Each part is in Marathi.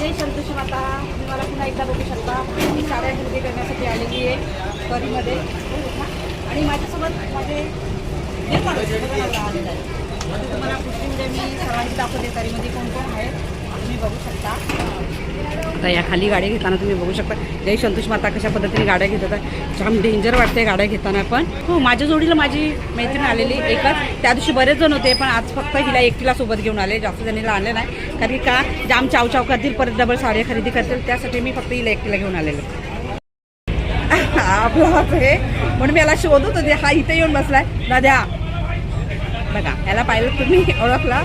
जय संतोष माता तुम्ही मला पुन्हा एकदा बघू शकता. मी साड्या खरेदी करण्यासाठी आलेली आहे करीमध्ये आणि माझ्यासोबत माझे हे आहे. आता तुम्हाला पृथ्वीमध्ये मी सर्वांची दाखवते तरीमध्ये कोण कोण आहे. तुम्ही बघू शकता. आता या खाली गाड्या घेताना तुम्ही बघू शकता. जय संतोष माता कशा पद्धतीने गाड्या घेत होतात जाम डेंजर वाटते गाड्या घेताना पण. हो माझ्या जोडीला माझी मैत्रीण आलेली एकच. त्या दिवशी बरेच जण होते पण आज फक्त हिला एकटीला सोबत घेऊन आले. जास्त जणीला आणले नाही. कारण की का जाम चाव चाव करतील परत डबल साड्या खरेदी करतील. त्यासाठी मी फक्त हिला एकटीला घेऊन आलेलो. आपलं हे म्हणून मी याला शोधत होते. हा इथे येऊन बसलाय. दाद्या. बघा याला पाहिलं तुम्ही ओळखला.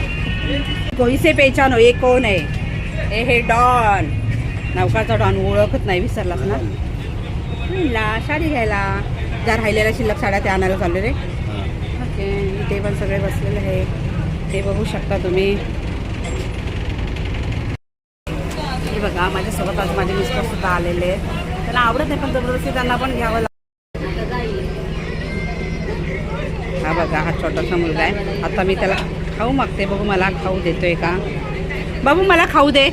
कोईसे पेचानो हो, ये कोण आहे ए हे डॉन. नौकाचा डॉन ओळखत नाही विसरलास ना? ला साडी घ्यायला. ज्या राहिलेल्या शिल्लक साड्या त्या आणायला चालले रे. ओके ते पण सगळे बसलेले आहे. ते बघू शकता तुम्ही. हे बघा माझ्यासोबत आज माझे मिस्टर सुद्धा आलेले आहेत. त्यांना आवडत नाही पण जबरदस्ती त्यांना पण घ्यावं लागतं. हा बघा हा छोटासा मुलगा आहे. आता मी त्याला खाऊ मागते. बघू मला खाऊ देतोय का? बाबू मला खाऊ दे.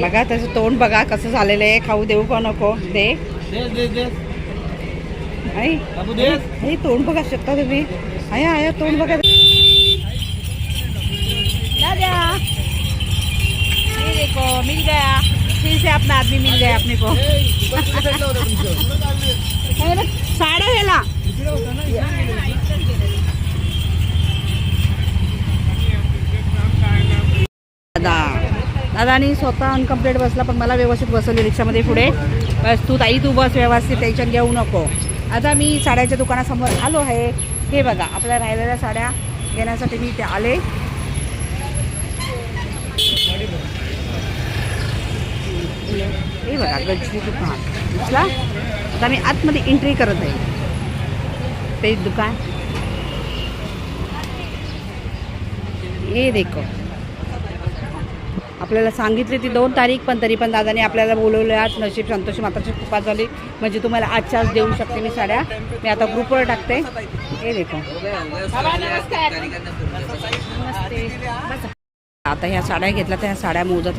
बघा त्याचं तोंड बघा कसं झालेलं आहे. खाऊ देऊ का नको? दे. आई. हे तोंड बघा शकता तुम्ही. आया आया तोंड बघा. गया से अपना आदमी मिल गया अपने को। अरे, साड्या दादा। दादानी स्वतः अनकम्प्लीट बसला पण मला व्यवस्थित बसवली रिक्षामध्ये पुढे. बस तू ताई तू बस व्यवस्थित टेन्शन घेऊ नको. आता मी साड्याच्या दुकानासमोर आलो आहे. हे बघा आपल्या राहिलेल्या साड्या घेण्यासाठी मी इथे आले. हे बघा गजरी दुकान दिसला आता मी आतमध्ये एंट्री करत आहे. ते दुकान. हे देखो. आपल्याला सांगितली ती दोन तारीख पण तरी पण दादाने आपल्याला बोलवलं आज. नशीब संतोष माताची कृपा झाली. म्हणजे तुम्हाला आजच्या आज देऊ शकते मी साड्या. मी आता ग्रुपवर टाकते. हे देखो. आता ह्या साड्या घेतल्या तर ह्या साड्या मोजत